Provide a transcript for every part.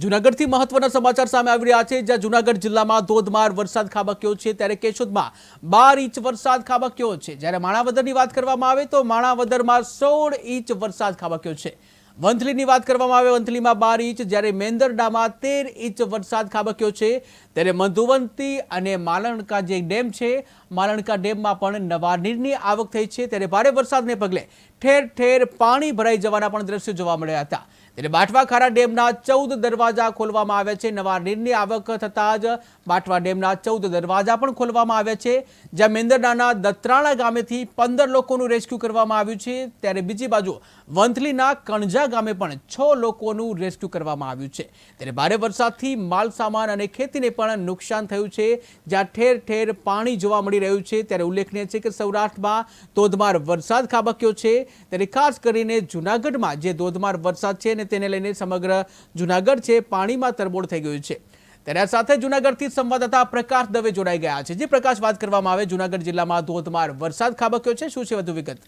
જુનાગઢથી મહત્વના સમાચાર સામે આવી રહ્યા છે. જ્યાં જુનાગઢ જિલ્લામાં ધોધમાર વરસાદ ખાબક્યો છે. ત્યારે કેશોદમાં બાર ઇંચ વરસાદ ખાબક્યો છે. જ્યારે માણાવદરની વાત કરવામાં આવે તો માણાવદરમાં સોળ ઇંચ વરસાદ ખાબક્યો છે. વંથલીની વાત કરવામાં આવે, વંથલીમાં બાર ઇંચ. જ્યારે મેંદરડામાં તેર ઇંચ વરસાદ ખાબક્યો છે. ત્યારે મધુવંતી અને માલણકા જે ડેમ છે, માલણકા ડેમમાં પણ નવા નીરની આવક થઈ છે. ત્યારે ભારે વરસાદને પગલે ઠેર ઠેર પાણી ભરાઈ જવાના પણ દ્રશ્યો જોવા મળ્યા હતા. ત્યારે બાટવાખારા ડેમના ચૌદ દરવાજા ખોલવામાં આવ્યા છે. નવા નીરની આવક થતાં જ બાટવા ડેમના ચૌદ દરવાજા પણ ખોલવામાં આવ્યા છે. જ્યાં મેંદરડાના દત્રાણા ગામેથી પંદર લોકોનું રેસ્ક્યુ કરવામાં આવ્યું છે. ત્યારે બીજી બાજુ વંથલીના કણજા ગામે પણ છ લોકોનું રેસ્ક્યુ કરવામાં આવ્યું છે. ત્યારે ભારે વરસાદથી માલ સામાન અને ખેતીને પણ નુકસાન થયું છે. જ્યાં ઠેર ઠેર પાણી જોવા મળી રહ્યું છે. ત્યારે ઉલ્લેખનીય છે કે સૌરાષ્ટ્રમાં ધોધમાર વરસાદ ખાબક્યો છે. ત્યારે ખાસ કરીને જૂનાગઢમાં જે ધોધમાર વરસાદ છે ને તેને લઈને સમગ્ર જૂનાગઢ છે, પાણીમાં તરબોળ થઈ ગયું છે. ત્યારે સાથે જૂનાગઢથી સંવાદદાતા પ્રકાશ દવે જોડાઈ ગયા છે. જે, પ્રકાશ, વાત કરવામાં આવે. જૂનાગઢ જિલ્લામાં ધોધમાર વરસાદ ખાબક્યો છે. શું છે વધુ વિગત?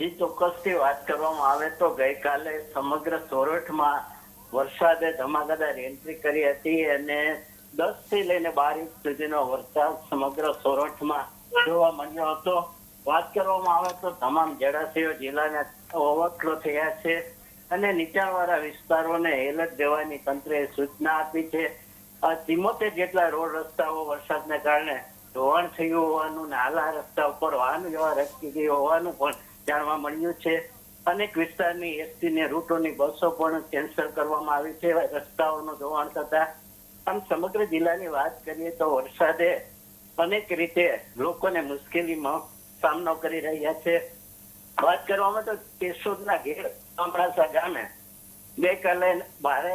જે, ચોક્કસથી વાત કરવામાં આવે તો ગઈકાલે સમગ્ર સોરઠમાં વરસાદે ધમાકાદાર એન્ટ્રી કરી હતી અને દસથી લઈને બાર ઇંચ સુધીનો વરસાદ સમગ્ર સોરઠમાં જોવા મળ્યો હતો. વાત કરવામાં આવે તો તમામ જળાશયો જિલ્લાના ઓવરફ્લો થયા છે. અને નીચાણવાળા વિસ્તારોને એલર્ટ દેવાની તંત્રએ સૂચના આપી છે. ચિમોતેર જેટલા રોડ રસ્તાઓ વરસાદને કારણે ધોવાણ થયું હોવાનું ને હાલા રસ્તા ઉપર વાહન વ્યવહાર અટકી ગયો હોવાનું પણ જાણવા મળ્યું છે. અનેક વિસ્તારની એસટી ને રૂટોની બસો પણ કેન્સલ કરવામાં આવી છે રસ્તાઓનું ધોવાણ થતા. આમ સમગ્ર જિલ્લાની વાત કરીએ તો વરસાદે અનેક રીતે લોકોને મુશ્કેલીમાં સામનો કરી રહ્યા છે. વાત કરવામાં તો કેશોદના ઘેર અમરાસા ગામે. ગઈકાલે ભારે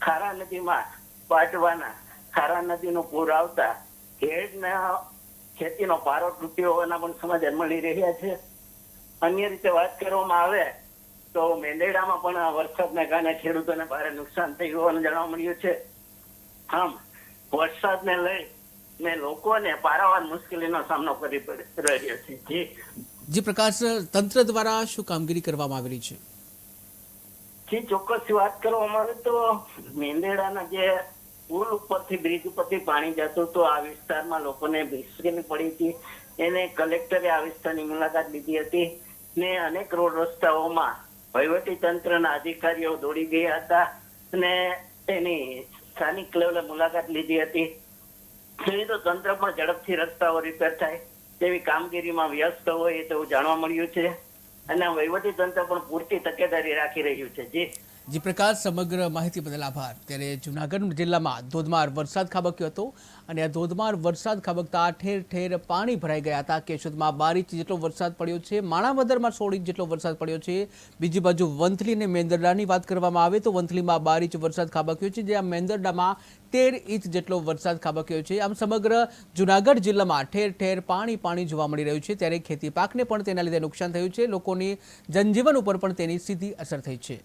ખારા નદીમાં પાટવાના ખારા નદીનું પૂર આવતા ઘેડના ખેતીનો પારો તૂટ્યો હોવાના પણ સમાચાર મળી રહ્યા છે. અન્ય રીતે વાત કરવામાં આવે તો મેંદેડામાં પણ વરસાદને કારણે ખેડૂતોને ભારે નુકસાન થયું હોવાનું જાણવા મળ્યું છે. આમ, વરસાદને લઈ ને લોકોને પારાવાર મુશ્કેલીનો સામનો કરી રહ્યો છે. જી જે પ્રકાશ તંત્ર દ્વારા શું કામગીરી કરવામાં આવી રહી છે? જે ચોક્કસ વાત કરવામાં આવે તો મેંદેડાના જે પુલ ઉપરથી, બ્રિજ ઉપરથી પાણી જતું તો આ વિસ્તારમાં લોકોને મુશ્કેલી પડી હતી. એને કલેક્ટરે આ વિસ્તારની મુલાકાત લીધી હતી ને અનેક રોડ રસ્તાઓમાં વહીવટી તંત્રના અધિકારીઓ દોડી ગયા હતા અને એની સ્થાનિક લેવલે મુલાકાત લીધી હતી. તો તંત્ર પણ ઝડપથી રસ્તાઓ રિપેર થાય. તેવી કામગીરીમાં વ્યસ્ત હોય તેવું જાણવા મળ્યું છે. અને વહીવટી તંત્ર પણ પૂરતી તકેદારી રાખી રહ્યું છે. જી જી પ્રકાશ સમગ્ર માહિતી બદલ આભાર. ત્યારે જૂનાગઢ જિલ્લામાં ધોધમાર વરસાદ ખાબક્યો હતો અને આ ધોધમાર વરસાદ ખાબકતા ઠેર ઠેર પાણી ભરાઈ ગયા હતા. કેશોદમાં બાર ઇંચ જેટલો વરસાદ પડ્યો છે. માણાવદરમાં સોળ ઇંચ જેટલો વરસાદ પડ્યો છે. બીજી બાજુ વંથલી અને મેંદરડાની વાત કરવામાં આવે તો વંથલીમાં બાર ઇંચ વરસાદ ખાબક્યો છે, જ્યાં મેંદરડામાં તેર ઇંચ જેટલો વરસાદ ખાબક્યો છે. આમ સમગ્ર જૂનાગઢ જિલ્લામાં ઠેર ઠેર પાણી પાણી જોવા મળી રહ્યું છે. ત્યારે ખેતી પાકને પણ તેના લીધે નુકસાન થયું છે. લોકોની જનજીવન ઉપર પણ તેની સીધી અસર થઈ છે.